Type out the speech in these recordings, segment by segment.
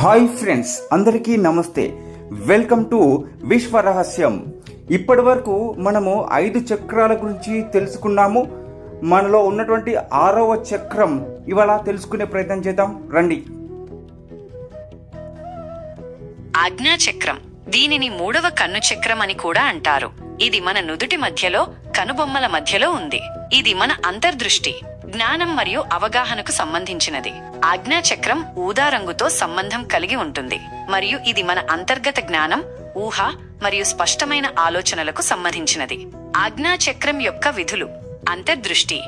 Hi friends అందరికీ నమస్తే. Welcome to విశ్వ రహస్యం. ఇప్పటి వరకు మనము ఐదు చక్రాల గురించి తెలుసుకున్నాము. మనలో ఉన్నటువంటి ఆరవ చక్రం ఇవాళ తెలుసుకునే ప్రయత్నం చేద్దాం. రండి. ఆజ్ఞా చక్రం దీనిని మూడవ కన్ను చక్రం అని కూడా అంటారు. ఇది మన నుదుటి మధ్యలో కనుబొమ్మల మధ్యలో ఉంది. ఇది మన అంతర్దృష్టి. జ్ఞానం మరియు అవగాహనకు సంబంధించినది. ఆజ్ఞాచక్రం ఊదారంగుతో ఊదా రంగుతో సంబంధం కలిగి ఉంటుంది. మరియు ఇది మన అంతర్గత జ్ఞానం ఊహ మరియు స్పష్టమైన ఆలోచనలకు సంబంధించినది. ఆజ్ఞాచక్రం యొక్క విధులు. అంతర్దృష్టి.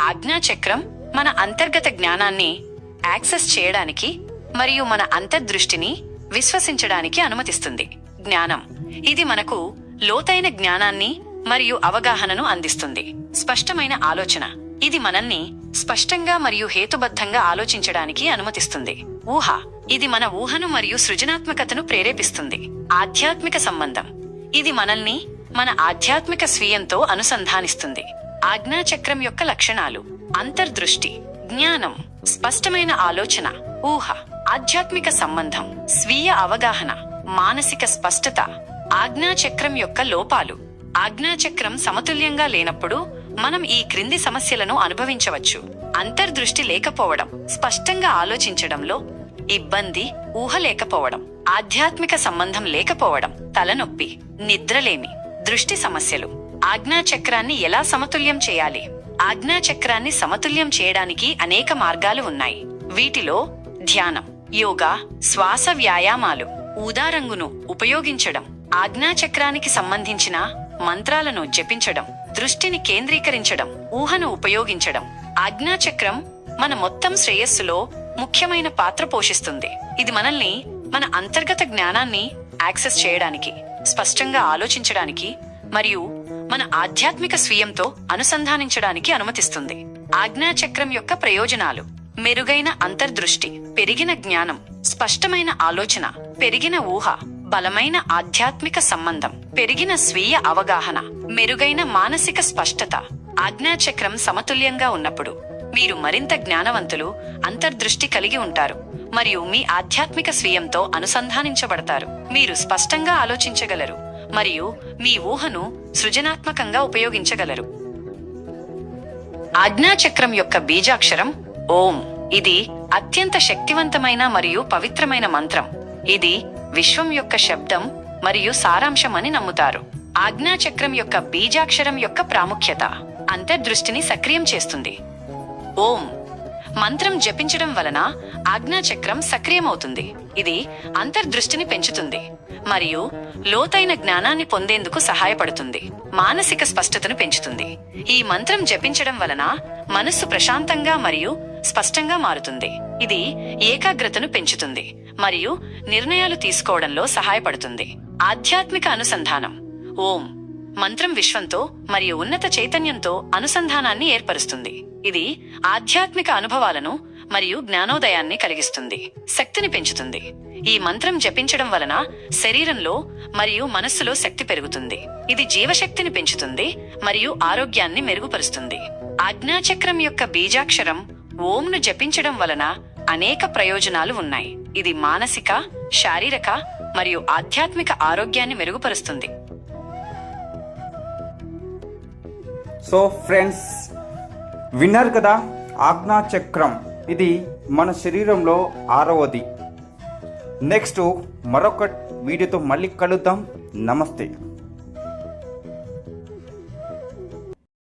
ఆజ్ఞాచక్రం మన అంతర్గత జ్ఞానాన్ని యాక్సెస్ చేయడానికి మరియు మన అంతర్దృష్టిని విశ్వసించడానికి అనుమతిస్తుంది. జ్ఞానం. ఇది మనకు లోతైన జ్ఞానాన్ని మరియు అవగాహనను అందిస్తుంది. స్పష్టమైన ఆలోచన. ఇది మనల్ని స్పష్టంగా మరియు హేతుబద్ధంగా ఆలోచించడానికి అనుమతిస్తుంది. ఊహ ఇది మన ఊహను మరియు సృజనాత్మకతను ప్రేరేపిస్తుంది. ఆధ్యాత్మిక సంబంధం ఇది మనల్ని మన ఆధ్యాత్మిక స్వీయంతో అనుసంధానిస్తుంది. ఆజ్ఞాచక్రం యొక్క లక్షణాలు అంతర్దృష్టి జ్ఞానం స్పష్టమైన ఆలోచన ఊహ ఆధ్యాత్మిక సంబంధం స్వీయ అవగాహన మానసిక స్పష్టత ఆజ్ఞాచక్రం యొక్క లోపాలు. ఆజ్ఞాచక్రం సమతుల్యంగా లేనప్పుడు మనం ఈ క్రింది సమస్యలను అనుభవించవచ్చు. అంతర్దృష్టి లేకపోవడం స్పష్టంగా ఆలోచించడంలో ఇబ్బంది ఊహ లేకపోవడం ఆధ్యాత్మిక సంబంధం లేకపోవడం తలనొప్పి నిద్రలేమి దృష్టి సమస్యలు. ఆజ్ఞాచక్రాన్ని ఎలా సమతుల్యం చేయాలి? ఆజ్ఞాచక్రాన్ని సమతుల్యం చేయడానికి అనేక మార్గాలు ఉన్నాయి. వీటిలో ధ్యానం యోగా శ్వాస వ్యాయామాలు ఊదారంగును ఉపయోగించడం ఆజ్ఞాచక్రానికి సంబంధించిన మంత్రాలను జపించడం దృష్టిని కేంద్రీకరించడం ఊహను ఉపయోగించడం ఆజ్ఞాచక్రం మన మొత్తం శ్రేయస్సులో ముఖ్యమైన పాత్ర పోషిస్తుంది. ఇది మనల్ని మన అంతర్గత జ్ఞానాన్ని యాక్సెస్ చేయడానికి స్పష్టంగా ఆలోచించడానికి మరియు మన ఆధ్యాత్మిక స్వీయంతో అనుసంధానించడానికి అనుమతిస్తుంది. ఆజ్ఞాచక్రం యొక్క ప్రయోజనాలు మెరుగైన అంతర్దృష్టి పెరిగిన జ్ఞానం స్పష్టమైన ఆలోచన పెరిగిన ఊహ బలమైన ఆధ్యాత్మిక సంబంధం పెరిగిన స్వీయ అవగాహన మెరుగైన మానసిక స్పష్టత ఆజ్ఞాచక్రం సమతుల్యంగా ఉన్నప్పుడు మీరు మరింత జ్ఞానవంతులు అంతర్దృష్టి కలిగి ఉంటారు మరియు మీ ఆధ్యాత్మిక స్వీయంతో అనుసంధానించబడతారు. మీరు స్పష్టంగా ఆలోచించగలరు మరియు మీ ఊహను సృజనాత్మకంగా ఉపయోగించగలరు. ఆజ్ఞాచక్రం యొక్క బీజాక్షరం ఓం. ఇది అత్యంత శక్తివంతమైన మరియు పవిత్రమైన మంత్రం. ఇది విశ్వం యొక్క శబ్దం మరియు సారాంశం అని నమ్ముతారు. ఆజ్ఞాచక్రం యొక్క బీజాక్షరం యొక్క ప్రాముఖ్యత అంతర్దృష్టిని సక్రియం చేస్తుంది. ఓం. మంత్రం జపించడం వలన ఆజ్ఞాచక్రం సక్రియమవుతుంది. ఇది అంతర్దృష్టిని పెంచుతుంది మరియు లోతైన జ్ఞానాన్ని పొందేందుకు సహాయపడుతుంది. మానసిక స్పష్టతను పెంచుతుంది. ఈ మంత్రం జపించడం వలన మనస్సు ప్రశాంతంగా మరియు స్పష్టంగా మారుతుంది. ఇది ఏకాగ్రతను పెంచుతుంది. మరియు నిర్ణయాలు తీసుకోవడంలో సహాయపడుతుంది. ఆధ్యాత్మిక అనుసంధానం. ఓం. మంత్రం విశ్వంతో మరియు ఉన్నత చైతన్యంతో అనుసంధానాన్ని ఏర్పరుస్తుంది. ఇది ఆధ్యాత్మిక అనుభవాలను మరియు జ్ఞానోదయాన్ని కలిగిస్తుంది. శక్తిని పెంచుతుంది. ఈ మంత్రం జపించడం వలన శరీరంలో మరియు మనస్సులో శక్తి పెరుగుతుంది. ఇది జీవశక్తిని పెంచుతుంది మరియు ఆరోగ్యాన్ని మెరుగుపరుస్తుంది. ఆజ్ఞాచక్రం యొక్క బీజాక్షరం ఓంను జపించడం వలన అనేక ప్రయోజనాలు ఉన్నాయి. ఇది మానసిక శారీరక మరియు ఆధ్యాత్మిక ఆరోగ్యాన్ని మెరుగుపరుస్తుంది. సో ఫ్రెండ్స్ విన్నారు కదా ఆజ్ఞా చక్రం. ఇది మన శరీరంలో ఆరవది. నెక్స్ట్ మరొక వీడియోతో మళ్ళీ కలుద్దాం. నమస్తే.